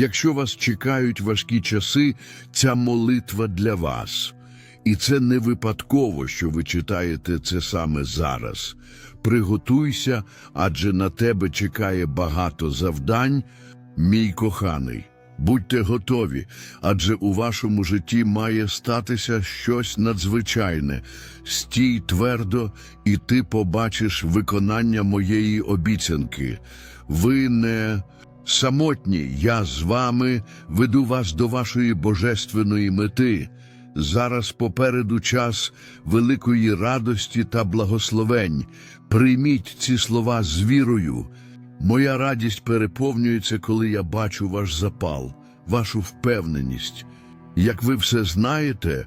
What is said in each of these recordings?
Якщо вас чекають важкі часи, ця молитва для вас. І це не випадково, що ви читаєте це саме зараз. Приготуйся, адже на тебе чекає багато завдань, мій коханий. Будьте готові, адже у вашому житті має статися щось надзвичайне. Стій твердо, і ти побачиш виконання моєї обіцянки. Ви не самотні, я з вами веду вас до вашої божественної мети. Зараз попереду час великої радості та благословень. Прийміть ці слова з вірою. Моя радість переповнюється, коли я бачу ваш запал, вашу впевненість. Як ви все знаєте,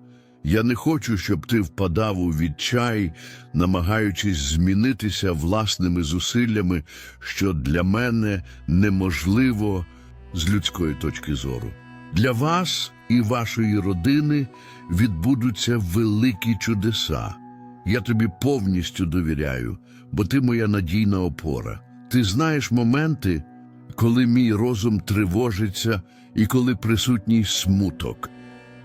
Я не хочу, щоб ти впадав у відчай, намагаючись змінитися власними зусиллями, що для мене неможливо з людської точки зору. Для вас і вашої родини відбудуться великі чудеса. Я тобі повністю довіряю, бо ти моя надійна опора. Ти знаєш моменти, коли мій розум тривожиться і коли присутній смуток.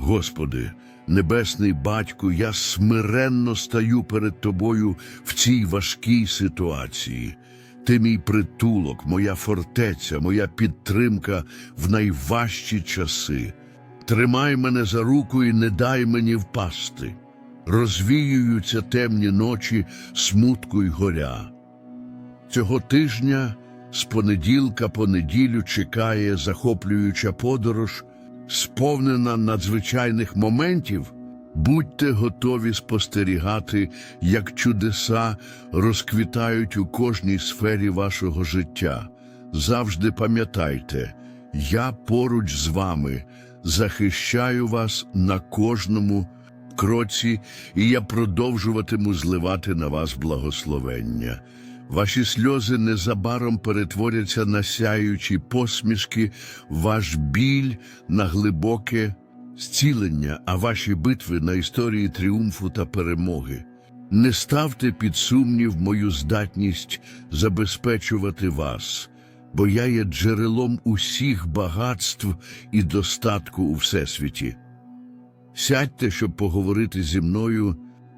Господи, Небесний Батьку, я смиренно стаю перед Тобою в цій важкій ситуації. Ти мій притулок, моя фортеця, моя підтримка в найважчі часи. Тримай мене за руку і не дай мені впасти. Розвіюються темні ночі смутку й горя. Цього тижня з понеділка по неділю чекає захоплююча подорож, сповнена надзвичайних моментів. Будьте готові спостерігати, як чудеса розквітають у кожній сфері вашого життя. Завжди пам'ятайте, я поруч з вами захищаю вас на кожному кроці, і я продовжуватиму зливати на вас благословення. Ваші сльози незабаром перетворяться на сяючі посмішки, ваш біль на глибоке зцілення, а ваші битви на історії тріумфу та перемоги. Не ставте під сумнів мою здатність забезпечувати вас, бо я є джерелом усіх багатств і достатку у всесвіті. Сядьте, щоб поговорити зі мною,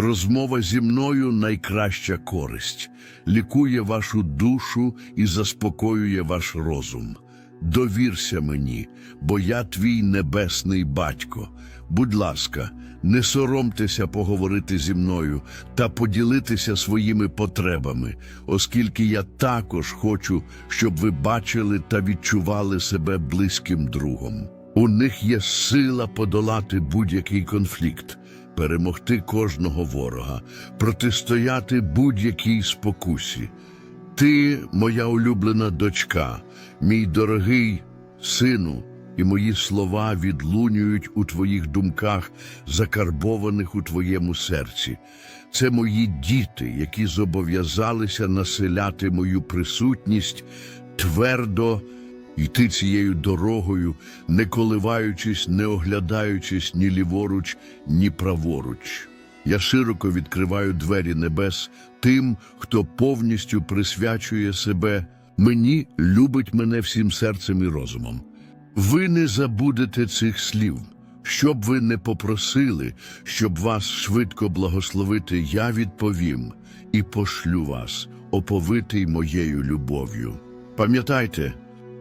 Розмова зі мною найкраща користь, лікує вашу душу і заспокоює ваш розум. Довірся мені, бо я твій небесний батько. Будь ласка, не соромтеся поговорити зі мною та поділитися своїми потребами, оскільки я також хочу, щоб ви бачили та відчували себе близьким другом. У них є сила подолати будь-який конфлікт, перемогти кожного ворога, протистояти будь-якій спокусі. Ти, моя улюблена дочка, мій дорогий сину, і мої слова відлунюють у твоїх думках, закарбованих у твоєму серці. Це мої діти, які зобов'язалися населяти мою присутність твердо йти цією дорогою, не коливаючись, не оглядаючись ні ліворуч, ні праворуч. Я широко відкриваю двері небес тим, хто повністю присвячує себе мені, любить мене всім серцем і розумом. Ви не забудете цих слів. Щоб ви не попросили, щоб вас швидко благословити, я відповім і пошлю вас, оповитий моєю любов'ю. Пам'ятайте,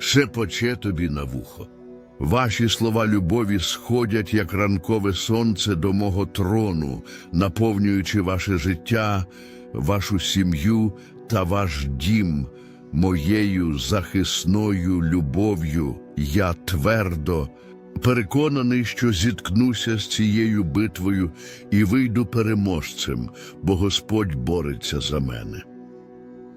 шепоче тобі на вухо. Ваші слова любові сходять, як ранкове сонце до мого трону, наповнюючи ваше життя, вашу сім'ю та ваш дім моєю захисною любов'ю. Я твердо переконаний, що зіткнуся з цією битвою і вийду переможцем, бо Господь бореться за мене.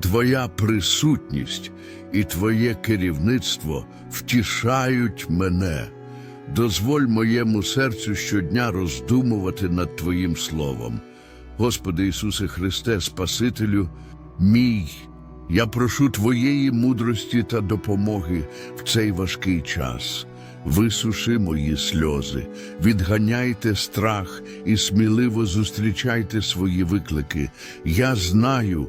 Твоя присутність і Твоє керівництво втішають мене. Дозволь моєму серцю щодня роздумувати над Твоїм Словом. Господи Ісусе Христе, Спасителю, мій, я прошу Твоєї мудрості та допомоги в цей важкий час. Висуши мої сльози, відганяйте страх і сміливо зустрічайте свої виклики. Я знаю,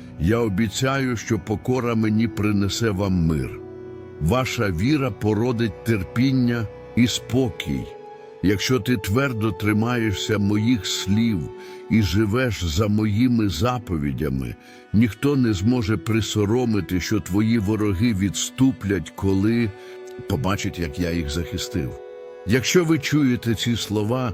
Я обіцяю, що покора мені принесе вам мир. Ваша віра породить терпіння і спокій. Якщо ти твердо тримаєшся моїх слів і живеш за моїми заповідями, ніхто не зможе присоромити, що твої вороги відступлять, коли побачать, як я їх захистив. Якщо ви чуєте ці слова,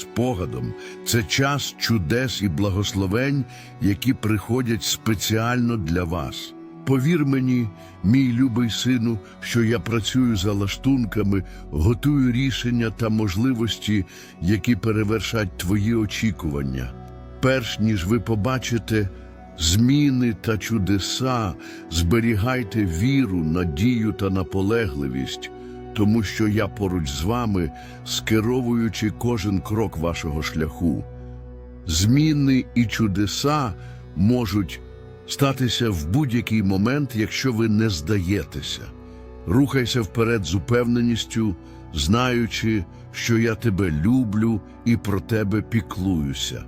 спогадом. Це час чудес і благословень, які приходять спеціально для вас. Повір мені, мій любий сину, що я працюю за лаштунками, готую рішення та можливості, які перевершать твої очікування. Перш ніж ви побачите зміни та чудеса, зберігайте віру, надію та наполегливість, тому що я поруч з вами, скеровуючи кожен крок вашого шляху. Зміни і чудеса можуть статися в будь-який момент, якщо ви не здаєтеся. Рухайся вперед з упевненістю, знаючи, що я тебе люблю і про тебе піклуюся.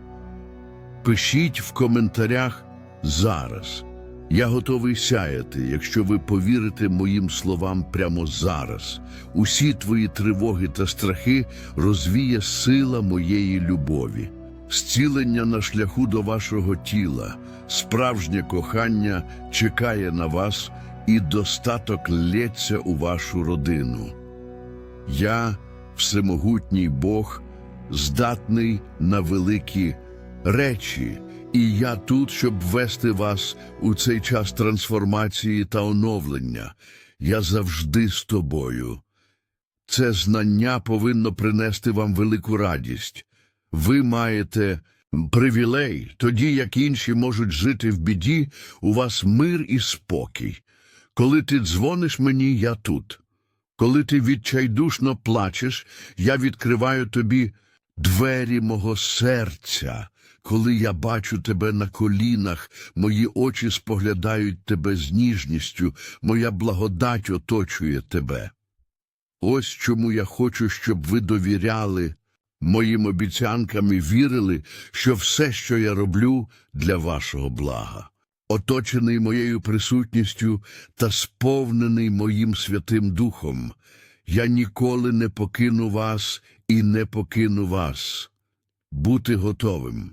Пишіть в коментарях зараз. Я готовий сяяти, якщо ви повірите моїм словам прямо зараз. Усі твої тривоги та страхи розвіє сила моєї любові. зцілення на шляху до вашого тіла, справжнє кохання чекає на вас і достаток лється у вашу родину. Я, всемогутній Бог, здатний на великі речі, і я тут, щоб вести вас у цей час трансформації та оновлення. Я завжди з тобою. Це знання повинно принести вам велику радість. Ви маєте привілей, тоді як інші можуть жити в біді, у вас мир і спокій. Коли ти дзвониш мені, я тут. Коли ти відчайдушно плачеш, я відкриваю тобі двері мого серця. Коли я бачу тебе на колінах, мої очі споглядають тебе з ніжністю, моя благодать оточує тебе. Ось чому я хочу, щоб ви довіряли моїм обіцянкам і вірили, що все, що я роблю, для вашого блага. Оточений моєю присутністю та сповнений моїм Святим Духом, я ніколи не покину вас і не покину вас. Бути готовим.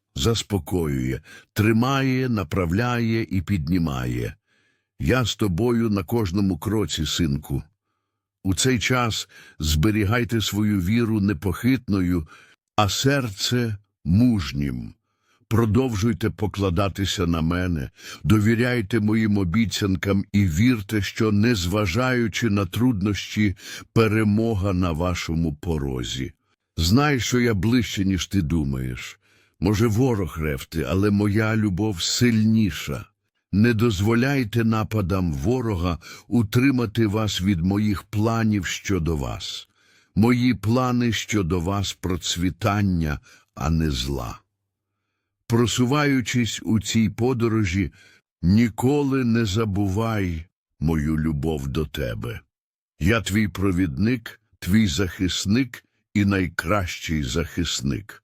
заспокоює, тримає, направляє і піднімає. Я з тобою на кожному кроці, синку. У цей час зберігайте свою віру непохитною, а серце мужнім. Продовжуйте покладатися на мене, довіряйте моїм обіцянкам і вірте, що, незважаючи на труднощі, перемога на вашому порозі. Знай, що я ближче, ніж ти думаєш. Може, ворог ревти, але моя любов сильніша. Не дозволяйте нападам ворога утримати вас від моїх планів щодо вас. Мої плани щодо вас процвітання, а не зла. Просуваючись у цій подорожі, ніколи не забувай мою любов до тебе. Я твій провідник, твій захисник і найкращий захисник.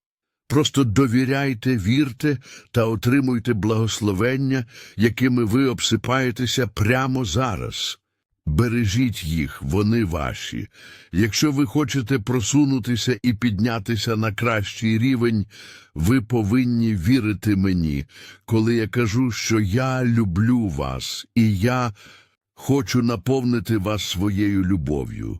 Просто довіряйте, вірте та отримуйте благословення, якими ви обсипаєтеся прямо зараз. Бережіть їх, вони ваші. Якщо ви хочете просунутися і піднятися на кращий рівень, ви повинні вірити мені, коли я кажу, що я люблю вас, і я хочу наповнити вас своєю любов'ю.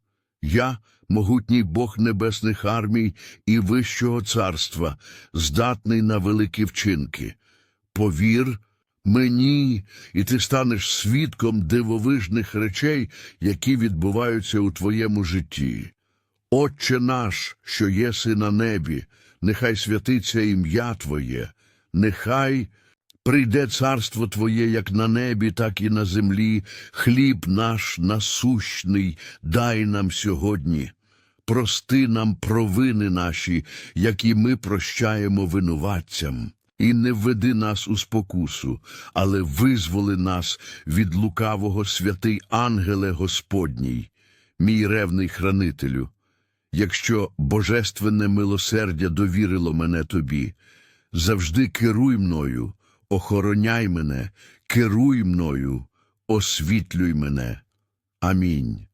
Я могутній Бог небесних армій і вищого царства, здатний на великі вчинки. Повір мені, і ти станеш свідком дивовижних речей, які відбуваються у твоєму житті. Отче наш, що єси на небі, нехай святиться ім'я Твоє, нехай прийде царство Твоє як на небі, так і на землі, хліб наш насущний дай нам сьогодні. Прости нам провини наші, як і ми прощаємо винуватцям. І не введи нас у спокусу, але визволи нас від лукавого святий ангеле Господній, мій ревний хранителю. Якщо божественне милосердя довірило мене тобі, завжди керуй мною, охороняй мене, керуй мною, освітлюй мене. Амінь.